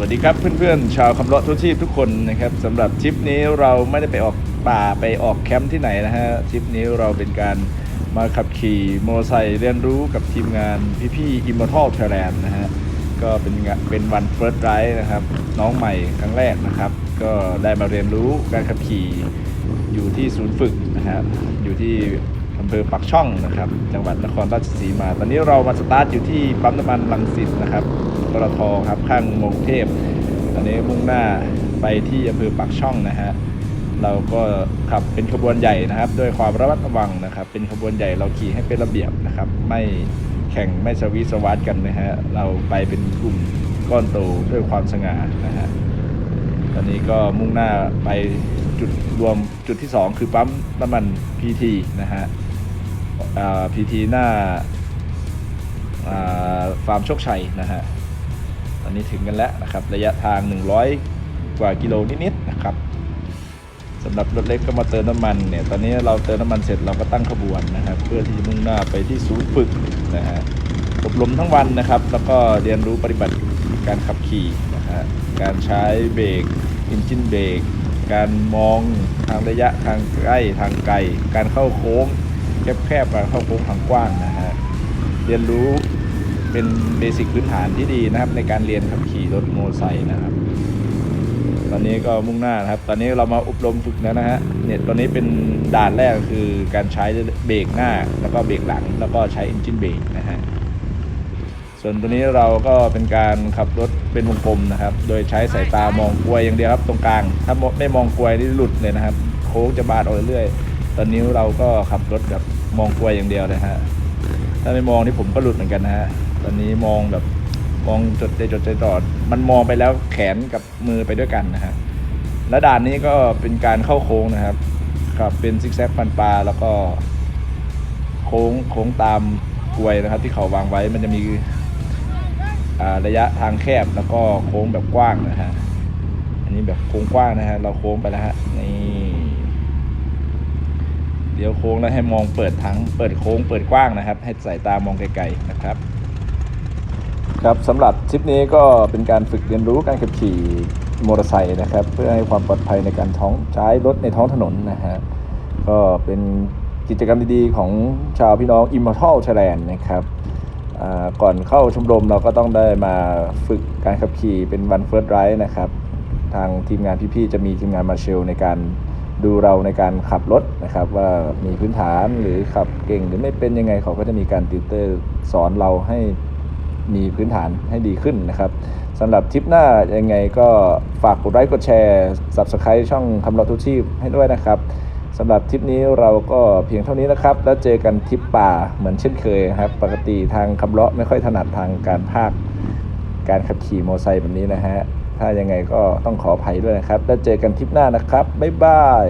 วัสดีครับเพื่อนๆชาวคำเลาะทุกชีพทุกคนนะครับสำหรับทริปนี้เราไม่ได้ไปออกป่าไปออกแคมป์ที่ไหนนะฮะทริปนี้เราเป็นการมาขับขี่มอเตอร์ไซค์เรียนรู้กับทีมงานพี่ๆ Immortal Thailand นะฮะก็เป็นเป็นวันเฟิร์สไรด์นะครับ น้องใหม่ครั้งแรกนะครับ ก็ได้มาเรียนรู้การขับขี่อยู่ที่ศูนย์ฝึกนะครับอยู่ที่ อำเภอปักช่องนะครับ จังหวัดนครราชสีมา ตอนนี้เรามาสตาร์ทอยู่ที่ปั๊มน้ำมันลังสิตนะครับปตทครับข้างมงเทพ ตอนนี้มุ่งหน้าไปที่อำเภอปากช่องนะฮะเราก็ขับเป็นขบวนใหญ่นะครับ ด้วยความระมัดระวังนะครับ เป็นขบวนใหญ่เราขี่ให้เป็นระเบียบนะครับ ไม่แข่งไม่สวีสวัสดกันนะฮะเราไปเป็นกลุ่มก้อนโตด้วยความสง่านะฮะตอนนี้ก็มุ่งหน้าไปจุดรวมจุดที่ 2 คือปั๊มน้ำมัน PT นะฮะ พีทีหน้าฟาร์มโชคชัยนะฮะตอนนี้ถึงกันแล้วนะครับ ระยะทาง 100 กว่ากิโลนิดๆนะครับสำหรับรถเล็กก็มาเติมน้ำมันเนี่ย ตอนนี้เราเติมน้ำมันเสร็จเราก็ตั้งขบวนนะครับ เพื่อที่มุ่งหน้าไปที่ศูนย์ฝึกนะฮะอบรมทั้งวันนะครับ แล้วก็เรียนรู้ปฏิบัติการขับขี่นะฮะการใช้เบรกอินจินเบรกการมองทางระยะทางใกล้ทางไกล การเข้าโค้ง แคบๆการเข้าโค้งทางกว้างนะฮะเรียนรู้เป็นเบสิกพื้นฐานที่ดีนะครับ ในการเรียนขับขี่รถโมไซค์นะครับ ตอนนี้ก็มุ่งหน้านะครับ ตอนนี้เรามาอบรมฝึกแล้วนะฮะเนี่ยตอนนี้เป็นด่านแรกคือการใช้เบรกหน้า แล้วก็เบรกหลัง แล้วก็ใช้ engine brake นะฮะส่วนตัวนี้เราก็เป็นการขับรถเป็นวงกลมนะครับ โดยใช้สายตามองกลวยอย่างเดียวครับตรงกลาง ถ้าไม่มองกลวยนี่หลุดเลยนะครับ โค้งจะบาดออกเรื่อยๆตอนนี้เราก็ขับรถแบบ มองกลวยอย่างเดียวเลยฮะถ้าไม่มองนี่ผมก็หลุดเหมือนกันนะฮะตอนนี้มองแบบมองจดใจจดใจจ่อมันมองไปแล้วแขนกับมือไปด้วยกันนะฮะและด่านนี้ก็เป็นการเข้าโค้งนะครับครับเป็นซิกแซกฟันปลาแล้วก็โค้งโค้งตามกลวยนะครับ ที่เขาวางไว้มันจะมีระยะทางแคบแล้วก็โค้งแบบกว้างนะฮะอันนี้แบบโค้งกว้างนะฮะเราโค้งไปแล้วฮะนี่ เดี๋ยวโค้งแล้วให้มองเปิดทั้งเปิดโค้งเปิดกว้างนะครับ ให้สายตามองไกลๆนะครับ ครับสำหรับทริปนี้ก็เป็นการฝึกเรียนรู้การขับขี่มอเตอร์ไซค์นะครับ เพื่อให้ความปลอดภัยในการท้องใช้รถในท้องถนนนะฮะก็เป็นกิจกรรมดีๆของชาวพี่น้อง Immortal Thailand นะครับอ่าก่อนเข้าชมรมเราก็ต้องได้มาฝึกการขับขี่เป็นวันเฟิร์สไรด์นะครับ ทางทีมงานพี่ๆ จะมีทีมงานมาเชลในการ ดูเราในการขับรถนะครับ ว่ามีพื้นฐานหรือขับเก่งหรือไม่เป็นยังไงเขาก็จะมีการติวเตอร์สอนเราให้มีพื้นฐานให้ดีขึ้นนะครับสำหรับทริปหน้ายังไงก็ฝากกดไลค์กดแชร์ Subscribe ช่องคำรอทุกชีพให้ด้วยนะครับสำหรับทริปนี้เราก็เพียงเท่านี้นะครับ แล้วเจอกันทริปป่าเหมือนเช่นเคยครับ ปกติทางคำเลาะไม่ค่อยถนัดทางการภาค การขับขี่มอเตอร์ไซค์แบบนี้นะฮะ ถ้ายังไงก็ต้องขออภัยด้วยนะครับ แล้วเจอกันทริปหน้านะครับ บ๊ายบาย